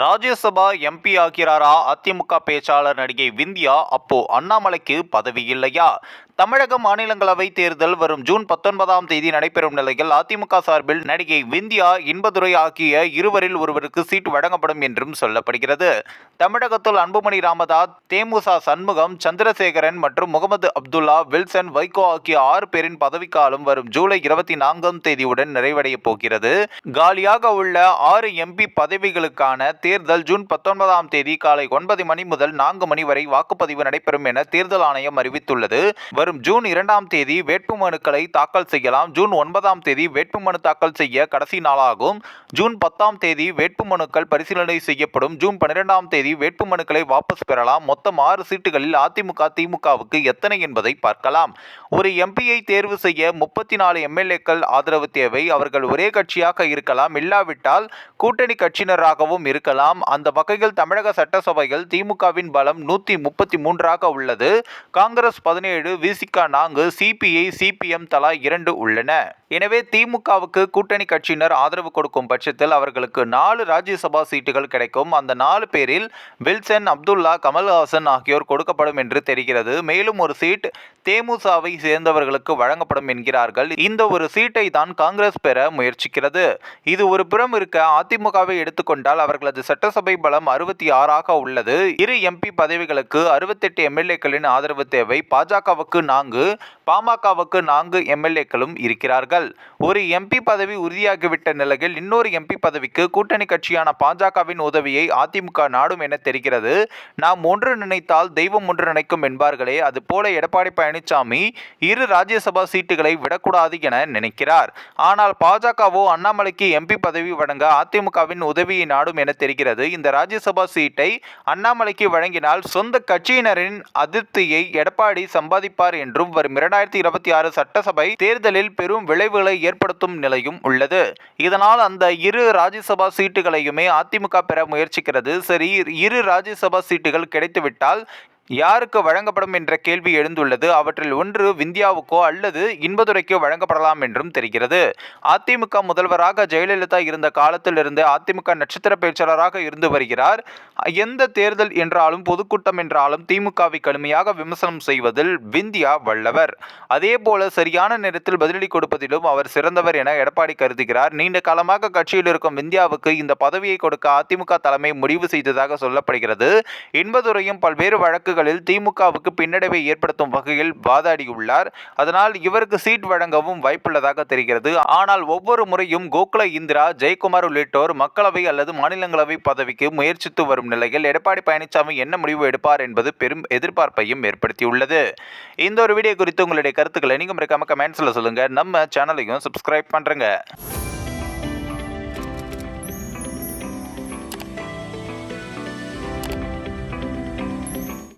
Rajya Sabha MP ஆகிறாரா? AIADMK பேச்சாளர் நடிகை விந்தியா அப்போ அண்ணாமலைக்கு பதவி இல்லையா? தமிழக மாநிலங்களவை தேர்தல் வரும் ஜூன் பத்தொன்பதாம் தேதி நடைபெறும் நிலையில் அதிமுக சார்பில் நடிகை விந்தியா இன்பதுரை ஆகிய இருவரில் ஒருவருக்கு சீட் வழங்கப்படும் என்றும் சொல்லப்படுகிறது. தமிழகத்தில் அன்புமணி ராமதாஸ் தேமுசா சண்முகம் சந்திரசேகரன் மற்றும் முகமது அப்துல்லா வில்சன் வைகோ ஆகிய ஆறு பேரின் பதவிக்காலம் வரும் ஜூலை இருபத்தி நான்காம் தேதியுடன் நிறைவடைய போகிறது. காலியாக உள்ள ஆறு எம்பி பதவிகளுக்கான தேர்தல் ஜூன் பத்தொன்பதாம் தேதி காலை ஒன்பது மணி முதல் நான்கு மணி வரை வாக்குப்பதிவு நடைபெறும் என தேர்தல் ஆணையம் அறிவித்துள்ளது. வரும் வரும் ஜூன் இரண்டாம் தேதி வேட்புமனுக்களை தாக்கல் செய்யலாம். ஜூன் ஒன்பதாம் தேதி வேட்புமனு தாக்கல் செய்ய கடைசி நாளாகும். ஜூன் பத்தாம் தேதி வேட்புமனுக்கள் பரிசீலனை செய்யப்படும். ஜூன் பன்னிரெண்டாம் தேதி வேட்புமனுக்களை வாபஸ் பெறலாம். மொத்தம் ஆறு சீட்டுகளில் அதிமுக திமுகவுக்கு எத்தனை என்பதை பார்க்கலாம். ஒரு எம்பியை தேர்வு செய்ய முப்பத்தி நாலு எம்எல்ஏக்கள் ஆதரவு தேவை. அவர்கள் ஒரே கட்சியாக இருக்கலாம். இல்லாவிட்டால் கூட்டணி கட்சியினராகவும் இருக்கலாம். அந்த வகையில் தமிழக சட்டசபையில் திமுகவின் பலம் நூற்றி முப்பத்தி மூன்றாக உள்ளது. காங்கிரஸ் பதினேழு விசிகா நான்கு சிபிஐ சிபிஎம் தலா இரண்டு உள்ளன. எனவே திமுகவுக்கு கூட்டணி கட்சியினர் ஆதரவு கொடுக்கும் பட்சத்தில் அவர்களுக்கு நாலு ராஜ்யசபா சீட்டுகள் கிடைக்கும். அந்த நாலு பேரில் வில்சன் அப்துல்லா கமல்ஹாசன் ஆகியோர் கொடுக்கப்படும் என்று தெரிகிறது. மேலும் ஒரு சீட் தேமுசாவை சேர்ந்தவர்களுக்கு வழங்கப்படும் என்கிறார்கள். இந்த ஒரு சீட்டை தான் காங்கிரஸ் பெற முயற்சிக்கிறது. இது ஒரு புறம் இருக்க அதிமுகவை எடுத்துக்கொண்டால் அவர்களது சட்டசபை பலம் அறுபத்தி ஆறாக உள்ளது. இரு எம்பி பதவிகளுக்கு அறுபத்தெட்டு எம்எல்ஏக்களின் ஆதரவு தேவை. பாஜகவுக்கு நான்கு பாமகவுக்கு நான்கு எம்எல்ஏக்களும் இருக்கிறார்கள். ஒரு எம்பி பதவி உறுதியாகிவிட்ட நிலையில் இன்னொரு எம்பி பதவிக்கு கூட்டணி கட்சியான பாஜகவின் உதவியை அதிமுக நாடும் என தெரிகிறது. நாம் ஒன்று நினைத்தால் தெய்வம் ஒன்று நினைக்கும் என்பார்களே. அது போல எடப்பாடி பழனிசாமி இரு ராஜ்யசபா சீட்டுகளை விடக்கூடாது என நினைக்கிறார். ஆனால் பாஜகவோ அண்ணாமலைக்கு எம்பி பதவி வழங்க அதிமுகவின் உதவியை நாடும் என தெரிகிறது. இந்த ராஜ்யசபா சீட்டை அண்ணாமலைக்கு வழங்கினால் சொந்த கட்சியினரின் அதிருப்தியை எடப்பாடி சம்பாதிப்பார் என்றும் வரும் இரண்டாயிரத்தி இருபத்தி ஆறு சட்டசபை தேர்தலில் பெரும் விளைவுகளை ஏற்படுத்தும் நிலையும் உள்ளது. இதனால் அந்த இரு ராஜ்யசபா சீட்டுகளையுமே அதிமுக பெற முயற்சிக்கிறது. சரி இரு ராஜ்யசபா சீட்டுகள் கிடைத்துவிட்டால் யாருக்கு வழங்கப்படும் என்ற கேள்வி எழுந்துள்ளது. அவற்றில் ஒன்று விந்தியாவுக்கோ அல்லது இன்பதுரைக்கோ வழங்கப்படலாம் என்றும் தெரிகிறது. அதிமுக முதல்வராக ஜெயலலிதா இருந்த காலத்திலிருந்து அதிமுக நட்சத்திர பேச்சாளராக இருந்து வருகிறார். எந்த தேர்தல் என்றாலும் பொதுக்கூட்டம் என்றாலும் திமுகவை கடுமையாக விமர்சனம் செய்வதில் விந்தியா வல்லவர். அதேபோல சரியான நேரத்தில் பதிலடி கொடுப்பதிலும் அவர் சிறந்தவர் என எடப்பாடி கருதுகிறார். நீண்ட காலமாக கட்சியில் இருக்கும் விந்தியாவுக்கு இந்த பதவியை கொடுக்க அதிமுக தலைமை முடிவு செய்ததாக சொல்லப்படுகிறது. இன்பதுரையும் பல்வேறு வழக்குகள் தேர்தல்களில் திமுகவுக்கு பின்னடைவை ஏற்படுத்தும் வகையில் வாதாடியுள்ளார். அதனால் இவருக்கு சீட் வழங்கவும் வாய்ப்புள்ளதாக தெரிகிறது. ஆனால் ஒவ்வொரு முறையும் கோகுல இந்திரா ஜெயக்குமார் உள்ளிட்டோர் மக்களவை அல்லது மாநிலங்களவை பதவிக்கு முயற்சித்து வரும் நிலையில் எடப்பாடி பழனிசாமி என்ன முடிவு எடுப்பார் என்பது பெரும் எதிர்பார்ப்பையும் ஏற்படுத்தியுள்ளது. இந்த ஒரு வீடியோ குறித்து உங்களுடைய கருத்துக்களை நீங்கள் மறக்காம கமெண்ட்ஸில் சொல்லுங்கள் நம்ம சேனலையும் சப்ஸ்கிரைப் பண்ணுறங்க